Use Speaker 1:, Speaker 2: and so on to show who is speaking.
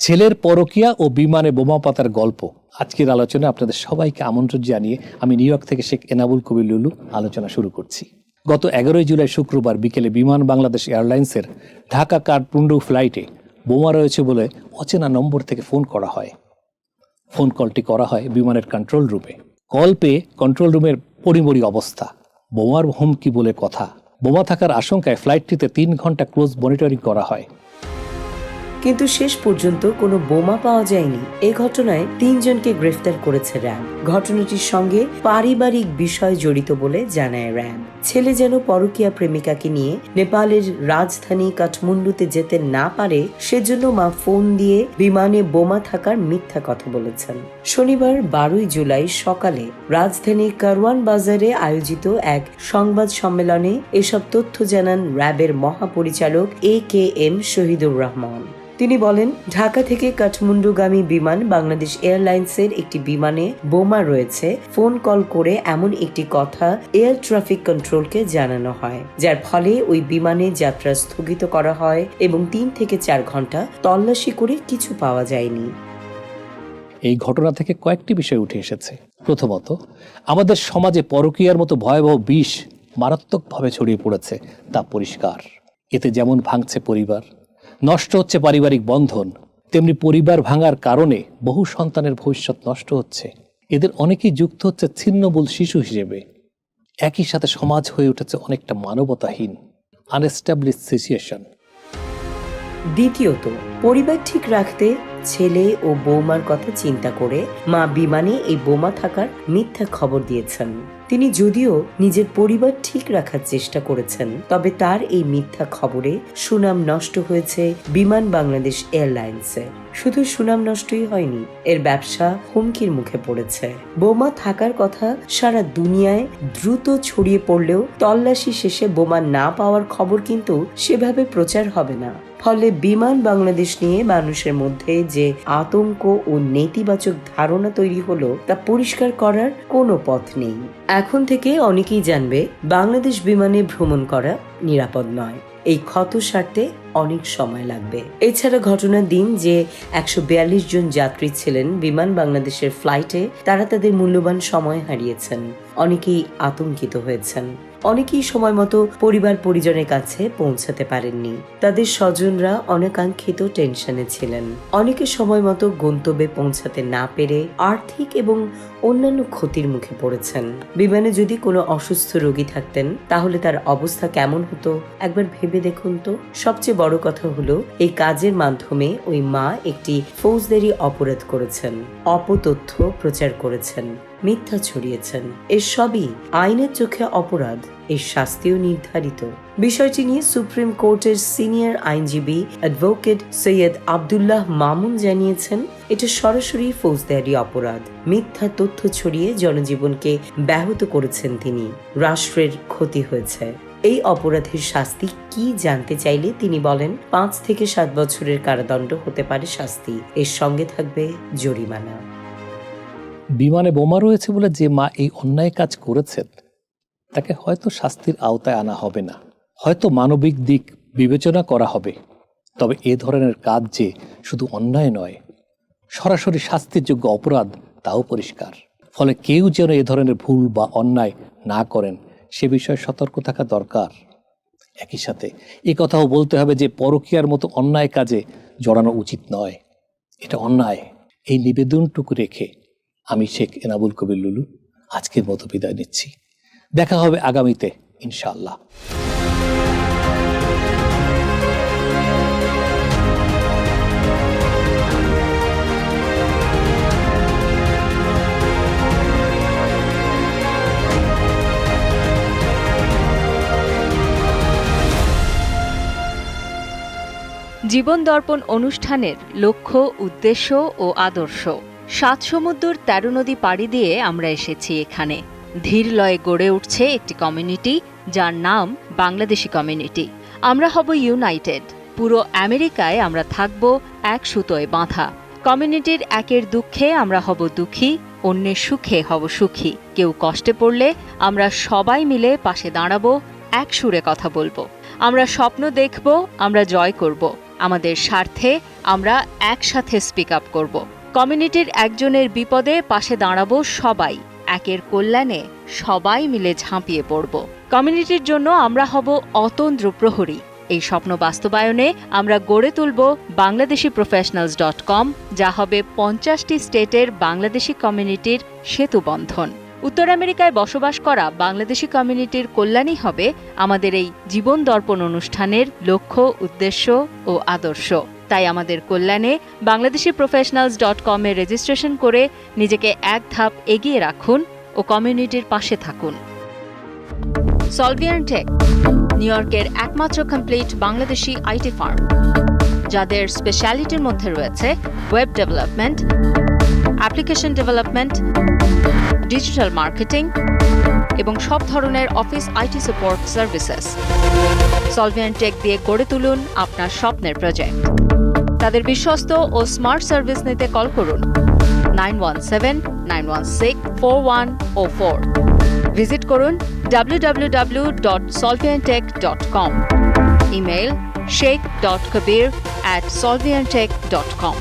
Speaker 1: ছেলের পরকিয়া ও বিমানে বোমা পাতার গল্প। আজকের আলোচনায় আপনাদের সবাইকে আমন্ত্রণ জানিয়ে আমি নিউ ইয়র্ক থেকে শেখ এনাবুল কবির লুলু আলোচনা শুরু করছি। গত এগারোই জুলাই শুক্রবার বিকেলে বিমান বাংলাদেশ এয়ারলাইন্সের ঢাকা কাঠমান্ডু ফ্লাইটে বোমা রয়েছে বলে অচেনা নম্বর থেকে ফোন করা হয়। ফোন কলটি করা হয় বিমানের কন্ট্রোল রুমে। কল পেয়ে কন্ট্রোল রুমের পরিমরি অবস্থা। বোমার হুমকি বলে কথা। বোমা থাকার আশঙ্কায় ফ্লাইটটিতে তিন ঘণ্টা ক্লোজ মনিটরিং করা হয়।
Speaker 2: কিন্তু শেষ পর্যন্ত কোনো বোমা পাওয়া যায়নি। এ ঘটনায় তিনজনকে গ্রেফতার করেছে র্যাব। ঘটনাটির সঙ্গে পারিবারিক বিষয় জড়িত বলে জানায় র্যাব। ছেলে যেন পরকীয়া প্রেমিকাকে নিয়ে নেপালের রাজধানী কাঠমান্ডুতে যেতে না পারে, সেজন্য মা ফোন দিয়ে বিমানে বোমা থাকার মিথ্যা কথা বলেছেন। শনিবার বারোই জুলাই সকালে রাজধানী কারওয়ান বাজারে আয়োজিত এক সংবাদ সম্মেলনে এসব তথ্য জানান র্যাবের মহাপরিচালক A K M Shahidur Rahman. তিনি বলেন, ঢাকা থেকে কাঠমান্ডুগামী বিমান বাংলাদেশ এয়ারলাইন্সের একটি বিমানে বোমা রয়েছে। ফোন কল করে এমন একটি কথা এয়ার ট্রাফিক কন্ট্রোলকে জানানো হয়, যার ফলে ওই বিমানে যাত্রা স্থগিত করা হয় এবং তিন থেকে চার ঘণ্টা তল্লাশি করে কিছু পাওয়া যায়নি।
Speaker 1: এই ঘটনা থেকে কয়েকটি বিষয় উঠে এসেছে। প্রথমত, আমাদের সমাজে পরকীয়ার মতো ভয়াবহ বিষ মারাত্মকভাবে ছড়িয়ে পড়েছে, তা পরিষ্কার। এতে যেমন ভাঙছে পরিবার নষ্ট হচ্ছে পারিবারিক বন্ধন। তেমনি পরিবার ভাঙার কারণে বহু সন্তানের ভবিষ্যৎ নষ্ট হচ্ছে। এদের অনেকেই যুক্ত হচ্ছে ছিন্নবুল শিশু হিসেবে। একই সাথে সমাজ হয়ে উঠেছে অনেকটা মানবতাহীন আনএস্টাবলিশ সিচুয়েশন
Speaker 2: দ্বিতীয়ত, পরিবার ঠিক রাখতে ছেলে ও বৌমার কথা চিন্তা করে মা বিমানে এই বোমা থাকার মিথ্যা খবর দিয়েছেন। তিনি যদিও নিজের পরিবার ঠিক রাখার চেষ্টা করেছেন, তবে তার এই মিথ্যা খবরে সুনাম নষ্ট হয়েছে বিমান বাংলাদেশ এয়ারলাইন্সে। শুধু সুনাম নষ্টই হয়নি, এর ব্যবসা হুমকির মুখে পড়েছে। বোমা থাকার কথা সারা দুনিয়ায় দ্রুত ছড়িয়ে পড়লেও তল্লাশি শেষে বোমা না পাওয়ার খবর কিন্তু সেভাবে প্রচার হবে না। ফলে বিমান বাংলাদেশ নিয়ে মানুষের মধ্যে যে আতঙ্ক ও নেতিবাচক ধারণা তৈরি হলো, তা পরিষ্কার করার কোনো পথ নেই। এখন থেকে অনেকেই জানবে, বাংলাদেশ বিমানে ভ্রমণ করা নিরাপদ নয়। এই ক্ষত সারতে অনেক সময় লাগবে। এছাড়া ঘটনার দিন যে একশো বিয়াল্লিশ জন যাত্রী ছিলেন বিমান বাংলাদেশের ফ্লাইটে তারা তাদের মূল্যবান সময় হারিয়েছেন। অনেকেই আতঙ্কিত হয়েছেন। অনেকেই সময় মতো পরিবার পরিজনের কাছে পৌঁছাতে পারেননি। তাদের স্বজনরা অনেকাঙ্ক্ষিত টেনশনে ছিলেন। অনেকে সময় মতো গন্তব্যে পৌঁছাতে না পেরে আর্থিক এবং অন্যান্য ক্ষতির মুখে পড়েছেন। বিমানে যদি কোনো অসুস্থ রোগী থাকতেন, তাহলে তার অবস্থা কেমন হতো? একবার ভেবে দেখুন তো। সবচেয়ে বড় কথা হলো, এই কাজের মাধ্যমে ওই মা একটি ফৌজদারি অপরাধ করেছেন। অপতথ্য প্রচার করেছেন। মিথ্যা ছড়িয়েছেন। এর সবই আইনের চোখে অপরাধ, এর শাস্তিও নির্ধারিত। বিষয়টি নিয়ে সুপ্রিম কোর্টের সিনিয়র আইনজীবী অ্যাডভোকেট সৈয়দ আবদুল্লাহ মামুন জানিয়েছেন, এটা সরাসরি ফৌজদারি অপরাধ। মিথ্যা তথ্য ছড়িয়ে জনজীবনকে ব্যাহত করেছেন তিনি। রাষ্ট্রের ক্ষতি হয়েছে। এই অপরাধের শাস্তি কি জানতে চাইলে তিনি বলেন, পাঁচ থেকে সাত বছরের কারাদণ্ড হতে পারে শাস্তি। এর সঙ্গে থাকবে জরিমানা।
Speaker 1: বিমানে বোমা রয়েছে বলে যে মা এই অন্যায় কাজ করেছেন, তাকে হয়তো শাস্তির আওতায় আনা হবে না। হয়তো মানবিক দিক বিবেচনা করা হবে। তবে এ ধরনের কাজ যে শুধু অন্যায় নয়, সরাসরি শাস্তির যোগ্য অপরাধ, তাও পরিষ্কার। ফলে কেউ যেন এ ধরনের ভুল বা অন্যায় না করেন, সে বিষয়ে সতর্ক থাকা দরকার। একই সাথে এ কথাও বলতে হবে যে পরকীয়ার মতো অন্যায় কাজে জড়ানো উচিত নয়। এটা অন্যায়। এই নিবেদনটুকু রেখে আমি শেখ এনাবুল কবির লুলু। আজকের মতো বিদায় নিচ্ছি। দেখা হবে আগামীতে, ইনশাআল্লাহ।
Speaker 3: জীবন দর্পণ অনুষ্ঠানের লক্ষ্য, উদ্দেশ্য ও আদর্শ। সাত সমুদ্র তেরো নদী পাড়ি দিয়ে আমরা এসেছি এখানে। ধীর লয়ে গড়ে উঠছে একটি কমিউনিটি, যার নাম বাংলাদেশি কমিউনিটি। আমরা হব ইউনাইটেড। পুরো আমেরিকায় আমরা থাকব এক সুতোয় বাঁধা। কমিউনিটির একের দুঃখে আমরা হব দুঃখী, অন্যের সুখে হব সুখী। কেউ কষ্টে পড়লে আমরা সবাই মিলে পাশে দাঁড়াবো, এক সুরে কথা বলব। আমরা স্বপ্ন দেখব, আমরা জয় করব। আমাদের স্বার্থে আমরা একসাথে স্পিক আপ করব। কমিউনিটির একজনের বিপদে পাশে দাঁড়াবো সবাই, একের কল্যাণে সবাই মিলে ঝাঁপিয়ে পড়ব। কমিউনিটির জন্য আমরা হব অতন্দ্র প্রহরী। এই স্বপ্ন বাস্তবায়নে আমরা গড়ে তুলব বাংলাদেশি প্রফেশনালস ডট কম যা হবে পঞ্চাশটি স্টেটের বাংলাদেশি কমিউনিটির সেতু বন্ধন। উত্তর আমেরিকায় বসবাস করা বাংলাদেশি কমিউনিটির কল্যাণই হবে আমাদের এই জীবন দর্পণ অনুষ্ঠানের লক্ষ্য, উদ্দেশ্য ও আদর্শ। তাই আমাদের কল্যাণে বাংলাদেশি প্রফেশনালস ডট কমে রেজিস্ট্রেশন করে নিজেকে এক ধাপ এগিয়ে রাখুন ও কমিউনিটির পাশে থাকুন। সলভিয়ান টেক নিউ ইয়র্কের একমাত্র কমপ্লিট বাংলাদেশি আইটি ফার্ম যাদের স্পেশালিটির মধ্যে রয়েছে web development application development digital marketing এবং সব ধরনের office IT support services Solviantech দিয়ে গড়ে তুলুন আপনার স্বপ্নের প্রজেক্ট তাদের বিশ্বস্ত ও স্মার্ট সার্ভিস নিতে কল করুন। Nine one seven nine one six four one o four visit করুন www.solviantech.com email Sheikh dot Kabir at solviantech.com